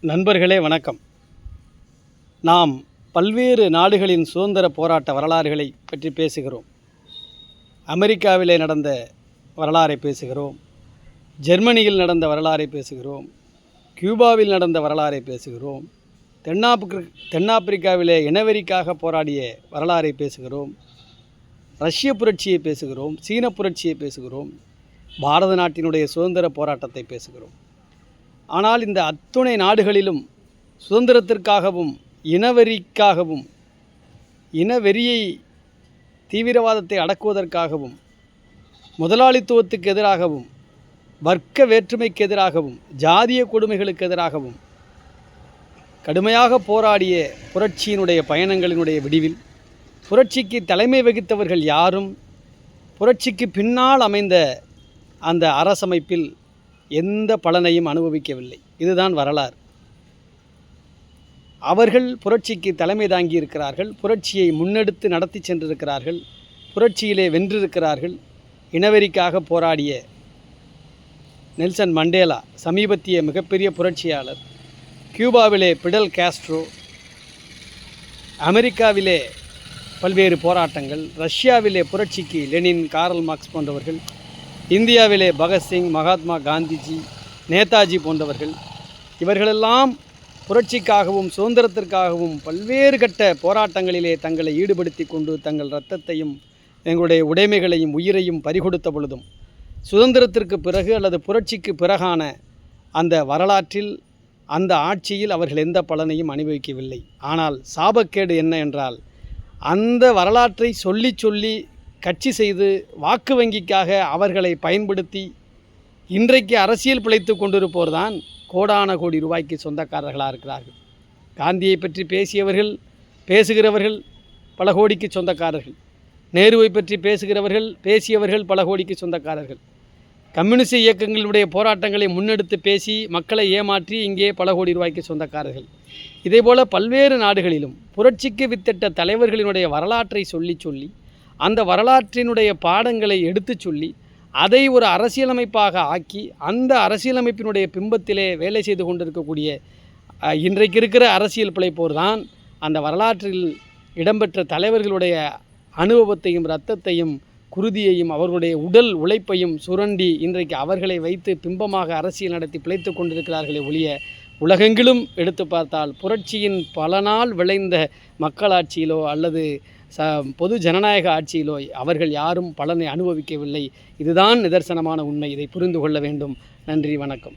நண்பர்களே வணக்கம். நாம் பல்வேறு நாடுகளின் சுதந்திர போராட்ட வரலாறுகளை பற்றி பேசுகிறோம். அமெரிக்காவிலே நடந்த வரலாறை பேசுகிறோம். ஜெர்மனியில் நடந்த வரலாறை பேசுகிறோம். கியூபாவில் நடந்த வரலாறை பேசுகிறோம். தென்னாப்பிரி தென்னாப்பிரிக்காவிலே இனவெறிக்காக போராடிய வரலாறை பேசுகிறோம். ரஷ்ய புரட்சியை பேசுகிறோம். சீன புரட்சியை பேசுகிறோம். பாரத நாட்டினுடைய சுதந்திர போராட்டத்தை பேசுகிறோம். ஆனால் இந்த அத்துணை நாடுகளிலும் சுதந்திரத்திற்காகவும் இனவெறிக்காகவும் இனவெறியை தீவிரவாதத்தை அடக்குவதற்காகவும் முதலாளித்துவத்துக்கு எதிராகவும் வர்க்க வேற்றுமைக்கு எதிராகவும் ஜாதிய கொடுமைகளுக்கு எதிராகவும் கடுமையாக போராடிய புரட்சியினுடைய பயணங்களினுடைய விடிவில் புரட்சிக்கு தலைமை வகித்தவர்கள் யாரும் புரட்சிக்கு பின்னால் அமைந்த அந்த அரசமைப்பில் எந்த பலனையும் அனுபவிக்கவில்லை. இதுதான் வரலாறு. அவர்கள் புரட்சிக்கு தலைமை தாங்கி இருக்கிறார்கள் புரட்சியை முன்னெடுத்து நடத்தி சென்றிருக்கிறார்கள். புரட்சியிலே வென்றிருக்கிறார்கள். இனவெறிக்காக போராடிய நெல்சன் மண்டேலா சமீபத்திய மிகப்பெரிய புரட்சியாளர். கியூபாவிலே பிடல் காஸ்ட்ரோ அமெரிக்காவிலே பல்வேறு போராட்டங்கள் ரஷ்யாவிலே புரட்சிக்கு லெனின் காரல் மார்க்ஸ் போன்றவர்கள் இந்தியாவிலே பகத்சிங் மகாத்மா காந்திஜி நேதாஜி போன்றவர்கள் இவர்களெல்லாம் புரட்சிக்காகவும் சுதந்திரத்திற்காகவும் பல்வேறு கட்ட போராட்டங்களிலே தங்களை ஈடுபடுத்தி கொண்டு தங்கள் இரத்தத்தையும் எங்களுடைய உடைமைகளையும் உயிரையும் பறிகொடுத்த பொழுதும் சுதந்திரத்திற்கு பிறகு அல்லது புரட்சிக்கு பிறகான அந்த வரலாற்றில் அந்த ஆட்சியில் அவர்கள் எந்த பலனையும் அனுபவிக்கவில்லை. ஆனால் சாபக்கேடு என்ன என்றால் அந்த வரலாற்றை சொல்லி சொல்லி கட்சி செய்து வாக்கு வங்கிக்காக அவர்களை பயன்படுத்தி இன்றைக்கு அரசியல் பிழைத்து கொண்டிருப்போர் தான் கோடான கோடி ரூபாய்க்கு சொந்தக்காரர்களாக இருக்கிறார்கள். காந்தியை பற்றி பேசியவர்கள் பேசுகிறவர்கள் பல கோடிக்கு சொந்தக்காரர்கள். நேருவை பற்றி பேசுகிறவர்கள் பேசியவர்கள் பல கோடிக்கு சொந்தக்காரர்கள். கம்யூனிஸ்ட் இயக்கங்களுடைய போராட்டங்களை முன்னெடுத்து பேசி மக்களை ஏமாற்றி இங்கே பல கோடி ரூபாய்க்கு சொந்தக்காரர்கள். இதேபோல் பல்வேறு நாடுகளிலும் புரட்சிக்கு வித்திட்ட தலைவர்களினுடைய வரலாற்றை சொல்லி சொல்லி அந்த வரலாற்றினுடைய பாடங்களை எடுத்துச் சொல்லி அதை ஒரு அரசியலமைப்பாக ஆக்கி அந்த அரசியலமைப்பினுடைய பிம்பத்திலே வேலை செய்து கொண்டிருக்கக்கூடிய இன்றைக்கு இருக்கிற அரசியல் பிழைப்போர் தான் அந்த வரலாற்றில் இடம்பெற்ற தலைவர்களுடைய அனுபவத்தையும் இரத்தத்தையும் குருதியையும் அவர்களுடைய உடல் உழைப்பையும் சுரண்டி இன்றைக்கு அவர்களை வைத்து பிம்பமாக அரசியல் நடத்தி பிழைத்து கொண்டிருக்கிறார்களே ஒழிய உலகெங்கிலும் எடுத்து பார்த்தால் புரட்சியின் பல நாள் விளைந்த மக்களாட்சியிலோ அல்லது ச பொது ஜனநாயக ஆட்சியிலோ அவர்கள் யாரும் பலனை அனுபவிக்கவில்லை. இதுதான் நிதர்சனமான உண்மை. இதை புரிந்து கொள்ள வேண்டும். நன்றி வணக்கம்.